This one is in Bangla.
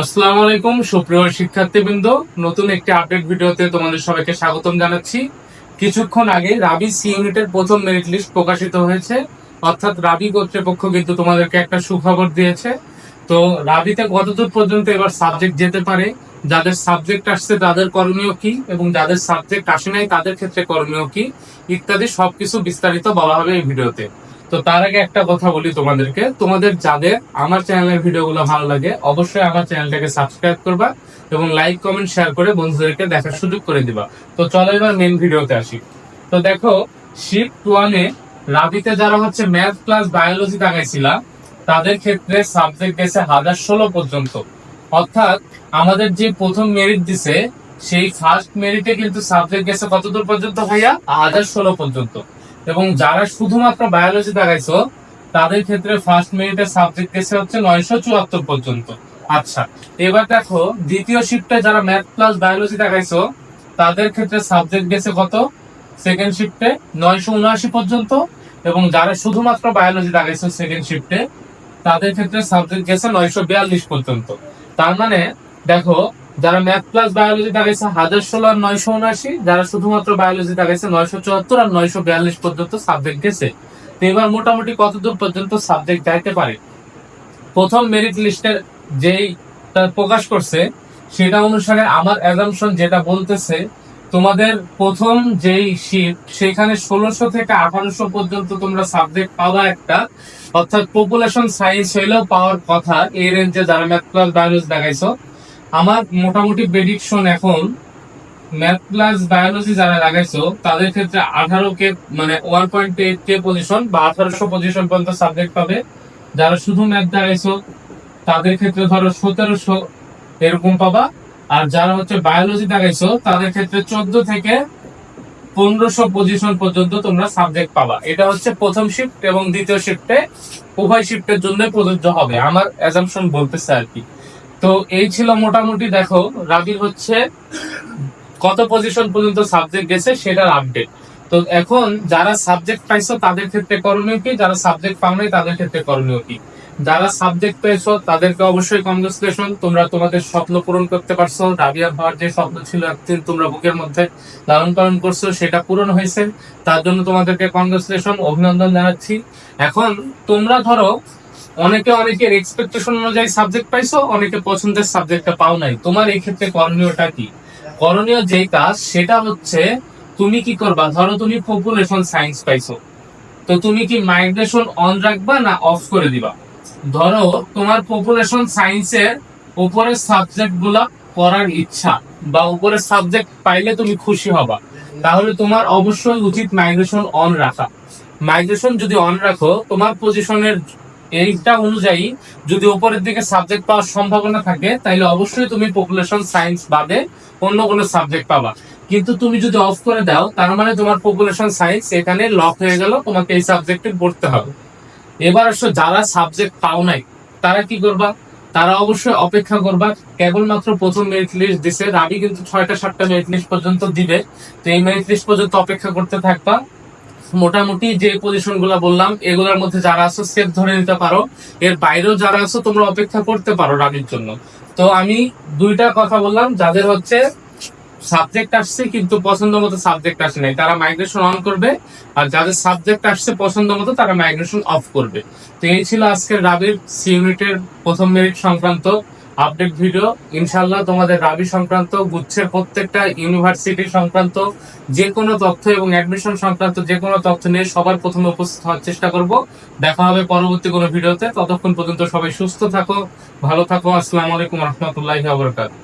আসসালামু আলাইকুম, সুপ্রিয় শিক্ষার্থীবৃন্দ। নতুন একটি আপডেট ভিডিওতে তোমাদের সবাইকে স্বাগতম জানাচ্ছি। কিছুক্ষণ আগে রাবি সি ইউনিটের প্রথম মেরিট লিস্ট প্রকাশিত হয়েছে। অর্থাৎ রাবি কর্তৃপক্ষ কিন্তু তোমাদেরকে একটা সুখবর দিয়েছে। তো রাবিতে কতদূর পর্যন্ত এবার সাবজেক্ট যেতে পারে, যাদের সাবজেক্ট আসছে তাদের করণীয় কি, এবং যাদের সাবজেক্ট আসে নাই তাদের ক্ষেত্রে করণীয় কি, ইত্যাদি সবকিছু বিস্তারিত বলা হবে এই ভিডিওতে। তো তার আগে একটা কথা বলি তোমাদেরকে। তোমাদের যাদের আমার চ্যানেলের ভিডিওগুলো ভালো লাগে, অবশ্যই আমার চ্যানেলটাকে সাবস্ক্রাইব করবা এবং লাইক কমেন্ট শেয়ার করে বন্ধুদেরকে দেখার সুযোগ করে দিবা। তো চলো এবার মেন ভিডিওতে আসি। তো দেখো শিফট ওয়ানে রাবিতে যারা হচ্ছে ম্যাথ ক্লাস বায়োলজি তাকাইছিলাম তাদের ক্ষেত্রে সাবজেক্ট গেছে হাজার ষোলো পর্যন্ত। অর্থাৎ আমাদের যে প্রথম মেরিট দিছে, সেই ফার্স্ট মেরিটে কিন্তু সাবজেক্ট গেছে কতদূর পর্যন্ত ভাইয়া? হাজার ষোলো পর্যন্ত। এবং যারা শুধুমাত্র বায়োলজি দেখাইছো, তাদের ক্ষেত্রে ফার্স্ট মেরিটের সাবজেক্ট গেছে হচ্ছে নয়শো চুয়াত্তর পর্যন্ত। আচ্ছা এবার দেখো, দ্বিতীয় শিফটে যারা ম্যাথ প্লাস বায়োলজি দেখাইছো, তাদের ক্ষেত্রে সাবজেক্ট গেছে কত? সেকেন্ড শিফটে নয়শো উনআশি পর্যন্ত এবং যারা শুধুমাত্র বায়োলজি দেখাইছো সেকেন্ড শিফটে তাদের ক্ষেত্রে সাবজেক্ট গেছে নয়শো বিয়াল্লিশ পর্যন্ত। তার মানে দেখো যারা ম্যাথ প্লাস বায়োলজি দেখাইছে হাজার ষোলো আর নয়শো উনআশি, যারা শুধুমাত্র বায়োলজি দেখাইছে নয়শো চুয়াত্তর আর নয়শো বিয়াল্লিশ পর্যন্ত সাবজেক্ট গেছে। তো এবার মোটামুটি কতদূর পর্যন্ত সাবজেক্ট যাইতে পারে? প্রথম মেরিট লিস্টের যেই প্রকাশ করছে, সেটা অনুসারে আমার অ্যাজামশন যেটা বলতেছে, তোমাদের প্রথম যেই শিফট সেখানে ষোলোশো থেকে আঠারোশো পর্যন্ত তোমরা সাবজেক্ট পাওয়া একটা। অর্থাৎ পপুলেশন সাইজ হইলেও পাওয়ার কথা, এই রেঞ্জে যারা ম্যাথ প্লাস বায়োলজি দেখাইছো আমার মোটামুটি প্রেডিকশন এখন ম্যাথ প্লাস বায়োলজি যারা লাগাইছো, তাদের ক্ষেত্রে আঠারো কে মানে one point eight K position বা আঠারোশো পজিশন পর্যন্ত সাবজেক্ট পাবে। যারা শুধু ম্যাথ লাগাইছো তাদের ক্ষেত্রে ধরো সতেরোশো এরকম পাবা। আর যারা হচ্ছে বায়োলজি লাগাইছো তাদের ক্ষেত্রে চোদ্দ থেকে পনেরোশো পজিশন পর্যন্ত তোমরা সাবজেক্ট পাবা। এটা হচ্ছে প্রথম শিফট এবং দ্বিতীয় শিফটে উভয় শিফটের জন্য প্রযোজ্য হবে। আমার অ্যাজাম্পশন বলতেছে আর কি। তো এই ছিল মোটামুটি, দেখো, রাবির হচ্ছে কত পজিশন পর্যন্ত সাবজেক্ট গেছে সেটার আপডেট তো এখন যারা সাবজেক্ট পাইছো তাদের ক্ষেত্রে করণীয় কি? যারা সাবজেক্ট পাও নাই তাদের ক্ষেত্রে করণীয় কি? যারা সাবজেক্ট পেয়েছ তাদেরকে অবশ্যই কংগ্রেচুলেশন তোমরা তোমাদের স্বপ্ন পূরণ করতে পারছ। রাবিয়ার হওয়ার যে স্বপ্ন ছিল একদিন তোমরা বুকের মধ্যে লালন পালন করছ, সেটা পূরণ হয়েছে। তার জন্য তোমাদেরকে কংগ্রেচুলেশন অভিনন্দন জানাচ্ছি। এখন তোমরা ধরো অনেকে অনেকের এক্সপেকটেশন অনুযায়ী সাবজেক্ট পাইছো, অনেকে পছন্দের সাবজেক্টটা পাও নাই। তোমার এই ক্ষেত্রে করণীয়টা কি? করণীয় যে কাজ, সেটা হচ্ছে তুমি কি করবা? ধরো তুমি পপুলেশন সায়েন্স পাইছো। তো তুমি কি মাইগ্রেশন অন রাখবা না অফ করে দিবা? ধরো তোমার পপুলেশন সায়েন্সের উপরের সাবজেক্টগুলা পড়ার ইচ্ছা বা উপরের সাবজেক্ট পাইলে তুমি খুশি হবা। তাহলে তোমার অবশ্যই উচিত মাইগ্রেশন অন রাখা। মাইগ্রেশন যদি অন রাখো, তোমার পজিশনের এইটা অনুযায়ী যদি উপরের দিকে সাবজেক্ট পাওয়ার সম্ভাবনা থাকে, তাহলে অবশ্যই তুমি পপুলেশন সায়েন্স বাদে অন্য কোনো সাবজেক্ট পাবা। কিন্তু তুমি যদি অফ করে দাও, তার মানে তোমার পপুলেশন সায়েন্স এখানে লক হয়ে গেল, তোমাকে এই সাবজেক্টে পড়তে হবে। এবার আসো, যারা সাবজেক্ট পাও নাই, তারা কি করবা? তারা অবশ্যই অপেক্ষা করবা, কেবলমাত্র প্রথম মেরিট লিস্ট দিছে রাবি কিন্তু ছয়টা, সাতটা মেরিট লিস্ট পর্যন্ত দিবে। তো এই মেরিট লিস্ট পর্যন্ত অপেক্ষা করতে থাকবা। মোটামুটি যে পজিশনগুলা বললাম, এগুলোর মধ্যে যারা আছো সেফ ধরে নিতে পারো। এর বাইরেও যারা আছো, তোমরা অপেক্ষা করতে পারো রাবির জন্য। তো আমি দুইটা কথা বললাম, যাদের হচ্ছে সাবজেক্ট আসছে কিন্তু পছন্দ মতো সাবজেক্ট আসে নাই, তারা মাইগ্রেশন অন করবে, আর যাদের সাবজেক্ট আসছে পছন্দ মতো, তারা মাইগ্রেশন অফ করবে। তো এই ছিল আজকের রাবির সি ইউনিটের প্রথম মেরিট সংক্রান্ত আপডেট ভিডিও ইনশাল্লাহ তোমাদের রাবি সংক্রান্ত গুচ্ছের প্রত্যেকটা ইউনিভার্সিটি সংক্রান্ত যে কোনো তথ্য এবং অ্যাডমিশন সংক্রান্ত যে কোনো তথ্য নিয়ে সবার প্রথমে উপস্থিত হওয়ার চেষ্টা করব। দেখা হবে পরবর্তী কোনো ভিডিওতে। ততক্ষণ পর্যন্ত সবাই সুস্থ থাকো, ভালো থাকো। আসসালামু আলাইকুম রহমতুল্লাহ আবরকাত